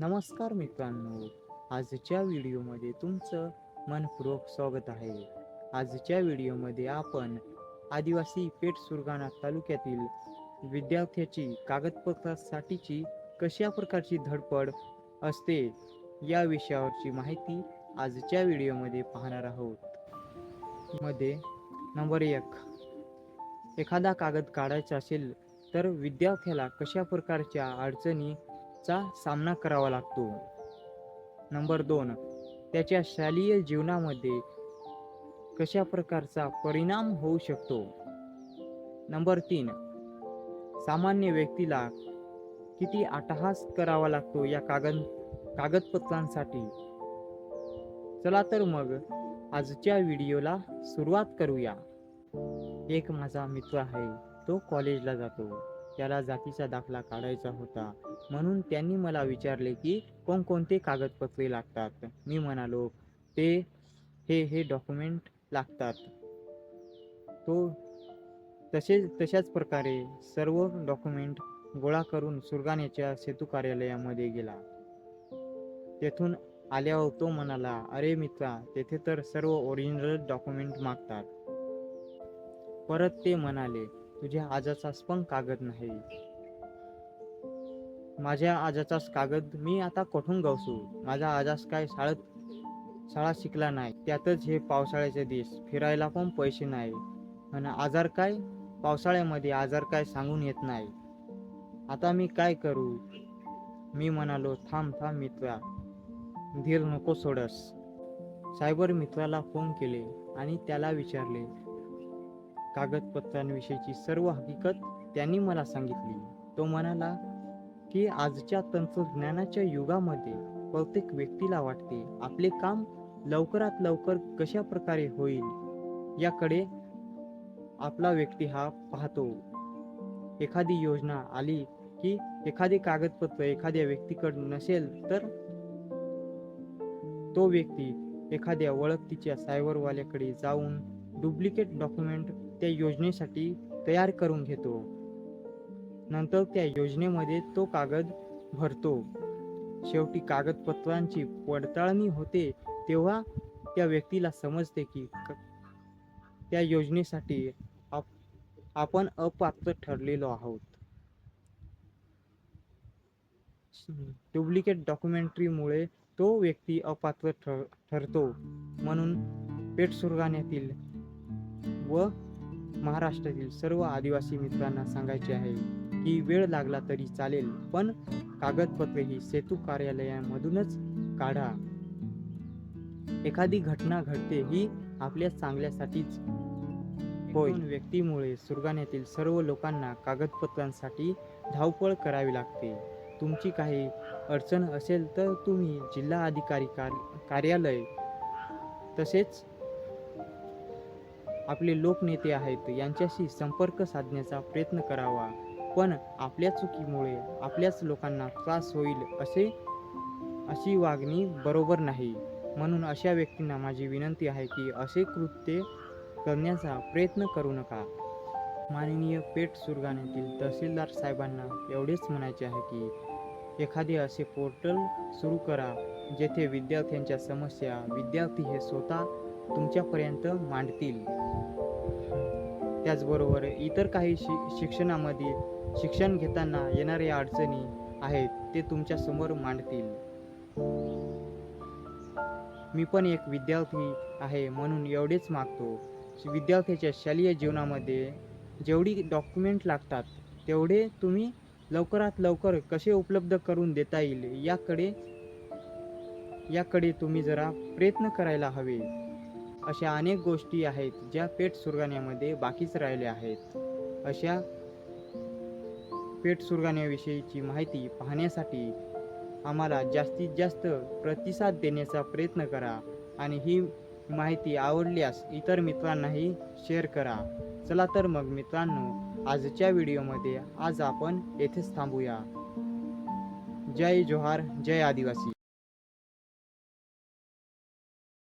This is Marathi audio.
नमस्कार मित्रांनो आजच्या व्हिडिओमध्ये तुमचं मनपूर्वक स्वागत आहे. आजच्या व्हिडिओमध्ये आपण आदिवासी पेठ सुरगाणा तालुक्यातील विद्यार्थ्याची कागदपत्रासाठीची कशा प्रकारची धडपड असते या विषयावरची माहिती आजच्या व्हिडिओमध्ये पाहणार आहोत. मध्ये नंबर एक. एखादा कागद काढायचा असेल तर विद्यार्थ्याला कशा प्रकारच्या अडचणी चा सामना करावा लागतो. नंबर दोन त्याच्या शालेय जीवनामध्ये कशा प्रकारचा परिणाम होऊ शकतो? नंबर तीन सामान्य व्यक्तीला किती अटहास करावा लागतो या कागद कागदपत्रांसाठी? चला तर मग आजच्या व्हिडिओला सुरुवात करूया. एक माझा मित्र आहे तो कॉलेजला जातो. त्याला जातीचा दाखला काढायचा होता. म्हणून त्यांनी मला विचारले की कोणकोणते कागदपत्रे लागतात? मी म्हणालो ते हे हे डॉक्युमेंट लागतात. तो तसेच तशाच प्रकारे सर्व डॉक्युमेंट गोळा करून सुरगाण्याच्या सेतू कार्यालयामध्ये गेला. तेथून आल्यावर तो म्हणाला अरे मित्रा तेथे तर सर्व ओरिजिनल डॉक्युमेंट मागतात. परत ते म्हणाले तुझ्या आजाचाच पण कागद नाही. माझ्या आजाचाच कागद मी आता कोठून गवसू? माझा आजास काय शाळेत शाळा शिकला नाही. त्यातच हे पावसाळ्याचे दिस फिरायला पण पैसे नाही. आणि आजार काय? पावसाळ्यामध्ये आजार काय सांगून येत नाही. आता मी काय करू? मी म्हणालो थांब थांब मित्रा. धीर नको सोडस. सायबर मित्राला फोन केले आणि त्याला विचारले कागदपत्रांविषयीची सर्व हकीकत त्यांनी मला सांगितली. तो म्हणाला की आजच्या तंत्रज्ञानाच्या युगामध्ये प्रत्येक व्यक्तीला वाटते आपले काम लवकरात लवकर कशा प्रकारे होईल याकडे आपला व्यक्ती हा पाहतो. एखादी योजना आली की एखादे कागदपत्र एखाद्या व्यक्तीकडे नसेल तर तो व्यक्ती एखाद्या ओळखतीच्या सायबरवाल्याकडे जाऊन डुप्लिकेट डॉक्युमेंट त्या योजनेसाठी तयार करून घेतो. नंतर त्या योजनेमध्ये तो कागद भरतो. शेवटी कागदपत्रांची पडताळणी होते तेव्हा त्या व्यक्तीला समजते की त्या योजनेसाठी आप- आपण अपात्र ठरलेलो आहोत. डुप्लिकेट डॉक्युमेंटरीमुळे तो व्यक्ती अपात्र ठर ठरतो. म्हणून पेट सुरगाण्यातील व महाराष्ट्रातील सर्व आदिवासी मित्रांना सांगायचे आहे की वेळ लागला तरी चालेल पण कागदपत्रे ही सेतू कार्यालयामधूनच काढा. एखादी घटना घडते ही आपल्या चांगल्यासाठीच होय. व्यक्तीमुळे सुरगाण्यातील सर्व लोकांना कागदपत्रांसाठी धावपळ करावी लागते. तुमची काही अडचण असेल तर तुम्ही जिल्हा अधिकारी कार- कार्यालय तसेच आपले लोकनेते आहेत यांच्याशी संपर्क साधण्याचा प्रयत्न करावा. पण आपल्या चुकीमुळे आपल्याच लोकांना त्रास होईल असे अशी वागणी बरोबर नाही. म्हणून अशा व्यक्तींना माझी विनंती आहे की असे कृत्य करण्याचा प्रयत्न करू नका. माननीय पेठ सुरगाण्यातील तहसीलदार साहेबांना एवढेच म्हणायचे आहे की एखादे असे पोर्टल सुरू करा जेथे विद्यार्थ्यांच्या समस्या विद्यार्थी हे स्वतः तुमच्यापर्यंत मांडतील. त्याचबरोबर इतर काही शि शिक्षणामध्ये शिक्षण घेताना येणाऱ्या अडचणी आहेत ते तुमच्यासमोर मांडतील. मी पण एक विद्यार्थी आहे म्हणून एवढेच मागतो. विद्यार्थ्याच्या शालेय जीवनामध्ये जेवढी डॉक्युमेंट लागतात तेवढे तुम्ही लवकरात लवकर कसे उपलब्ध करून देता येईल याकडे याकडे तुम्ही जरा प्रयत्न करायला हवे. अशा अनेक गोष्टी आहेत ज्या पेठ सुरगाण्यामध्ये बाकीच राहिल्या आहेत. अशा पेठ सुरगाण्याविषयीची माहिती पाहण्यासाठी आम्हाला जास्तीत जास्त प्रतिसाद देण्याचा प्रयत्न करा आणि ही माहिती आवडल्यास इतर मित्रांनाही शेअर करा. चला तर मग मित्रांनो आजच्या व्हिडिओमध्ये आज आपण येथेच थांबूया. जय जोहार जय आदिवासी.